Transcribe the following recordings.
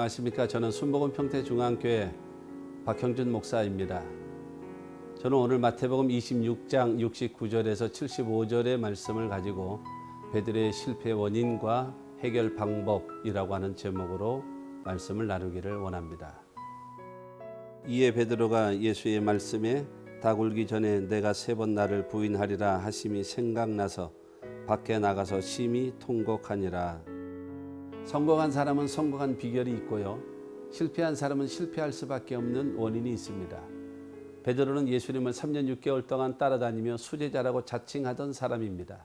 안녕하십니까. 저는 순복음 평택 중앙교회 박형준 목사입니다. 저는 오늘 마태복음 26장 69절에서 75절의 말씀을 가지고 베드로의 실패 원인과 해결 방법이라고 하는 제목으로 말씀을 나누기를 원합니다. 이에 베드로가 예수의 말씀에 닭 울기 전에 내가 세 번 나를 부인하리라 하심이 생각나서 밖에 나가서 심히 통곡하니라. 성공한 사람은 성공한 비결이 있고요. 실패한 사람은 실패할 수밖에 없는 원인이 있습니다. 베드로는 예수님을 3년 6개월 동안 따라다니며 수제자라고 자칭하던 사람입니다.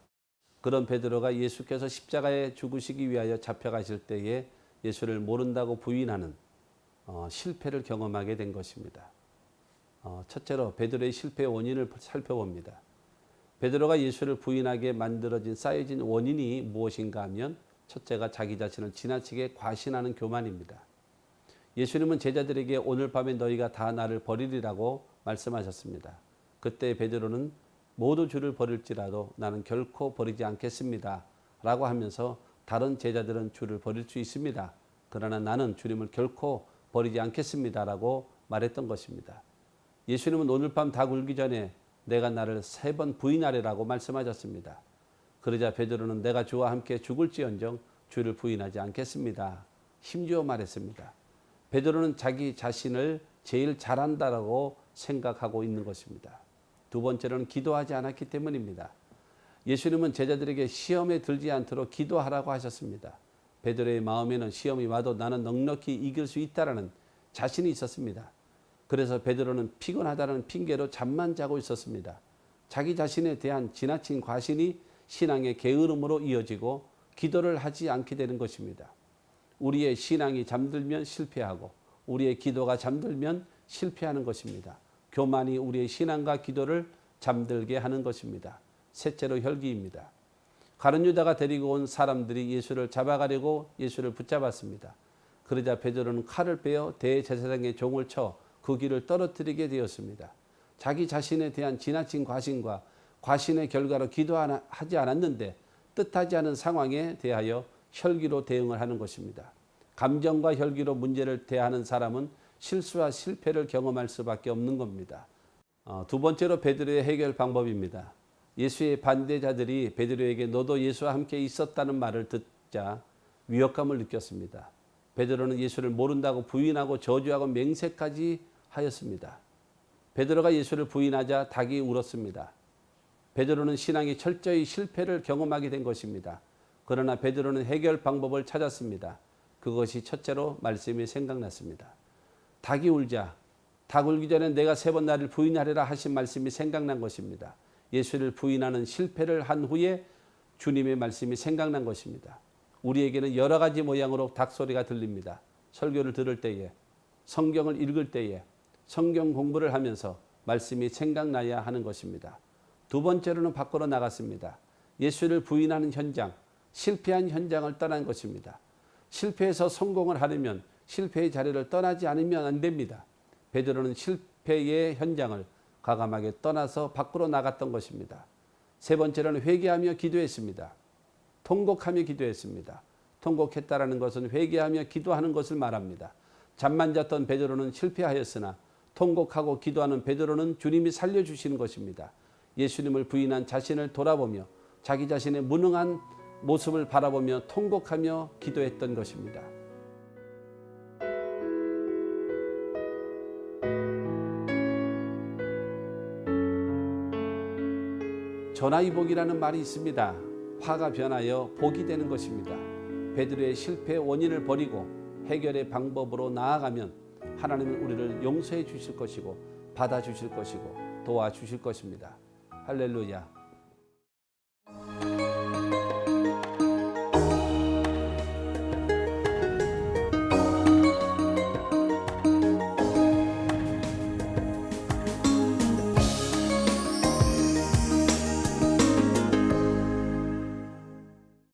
그런 베드로가 예수께서 십자가에 죽으시기 위하여 잡혀가실 때에 예수를 모른다고 부인하는 어, 실패를 경험하게 된 것입니다. 어, 첫째로 베드로의 실패 원인을 살펴봅니다. 베드로가 예수를 부인하게 만들어진 쌓여진 원인이 무엇인가 하면 첫째가 자기 자신을 지나치게 과신하는 교만입니다. 예수님은 제자들에게 오늘 밤에 너희가 다 나를 버리리라고 말씀하셨습니다. 그때 베드로는 모두 주를 버릴지라도 나는 결코 버리지 않겠습니다. 라고 하면서 다른 제자들은 주를 버릴 수 있습니다. 그러나 나는 주님을 결코 버리지 않겠습니다. 라고 말했던 것입니다. 예수님은 오늘 밤 다 굴기 전에 내가 나를 세 번 부인하리라고 말씀하셨습니다. 그러자 베드로는 내가 주와 함께 죽을지언정 주를 부인하지 않겠습니다. 힘주어 말했습니다. 베드로는 자기 자신을 제일 잘한다라고 생각하고 있는 것입니다. 두 번째로는 기도하지 않았기 때문입니다. 예수님은 제자들에게 시험에 들지 않도록 기도하라고 하셨습니다. 베드로의 마음에는 시험이 와도 나는 넉넉히 이길 수 있다라는 자신이 있었습니다. 그래서 베드로는 피곤하다는 핑계로 잠만 자고 있었습니다. 자기 자신에 대한 지나친 과신이 신앙의 게으름으로 이어지고 기도를 하지 않게 되는 것입니다. 우리의 신앙이 잠들면 실패하고 우리의 기도가 잠들면 실패하는 것입니다. 교만이 우리의 신앙과 기도를 잠들게 하는 것입니다. 셋째로 혈기입니다. 가룟 유다가 데리고 온 사람들이 예수를 잡아가려고 예수를 붙잡았습니다. 그러자 베드로는 칼을 빼어 대제사장의 종을 쳐그 길을 떨어뜨리게 되었습니다. 자기 자신에 대한 지나친 과신과 과신의 결과로 기도하지 않았는데 뜻하지 않은 상황에 대하여 혈기로 대응을 하는 것입니다. 감정과 혈기로 문제를 대하는 사람은 실수와 실패를 경험할 수밖에 없는 겁니다. 어, 두 번째로 베드로의 해결 방법입니다. 예수의 반대자들이 베드로에게 너도 예수와 함께 있었다는 말을 듣자 위협감을 느꼈습니다. 베드로는 예수를 모른다고 부인하고 저주하고 맹세까지 하였습니다. 베드로가 예수를 부인하자 닭이 울었습니다. 베드로는 신앙이 철저히 실패를 경험하게 된 것입니다. 그러나 베드로는 해결 방법을 찾았습니다. 그것이 첫째로 말씀이 생각났습니다. 닭이 울자 닭 울기 전에 내가 세 번 나를 부인하리라 하신 말씀이 생각난 것입니다. 예수를 부인하는 실패를 한 후에 주님의 말씀이 생각난 것입니다. 우리에게는 여러 가지 모양으로 닭 소리가 들립니다. 설교를 들을 때에, 성경을 읽을 때에, 성경 공부를 하면서 말씀이 생각나야 하는 것입니다. 두 번째로는 밖으로 나갔습니다. 예수를 부인하는 현장, 실패한 현장을 떠난 것입니다. 실패해서 성공을 하려면 실패의 자리를 떠나지 않으면 안 됩니다. 베드로는 실패의 현장을 과감하게 떠나서 밖으로 나갔던 것입니다. 세 번째로는 회개하며 기도했습니다. 통곡하며 기도했습니다. 통곡했다라는 것은 회개하며 기도하는 것을 말합니다. 잠만 잤던 베드로는 실패하였으나 통곡하고 기도하는 베드로는 주님이 살려주시는 것입니다. 예수님을 부인한 자신을 돌아보며 자기 자신의 무능한 모습을 바라보며 통곡하며 기도했던 것입니다. 전화위복이라는 말이 있습니다. 화가 변하여 복이 되는 것입니다. 베드로의 실패 원인을 버리고 해결의 방법으로 나아가면 하나님은 우리를 용서해 주실 것이고 받아 주실 것이고 도와 주실 것입니다. 할렐루야.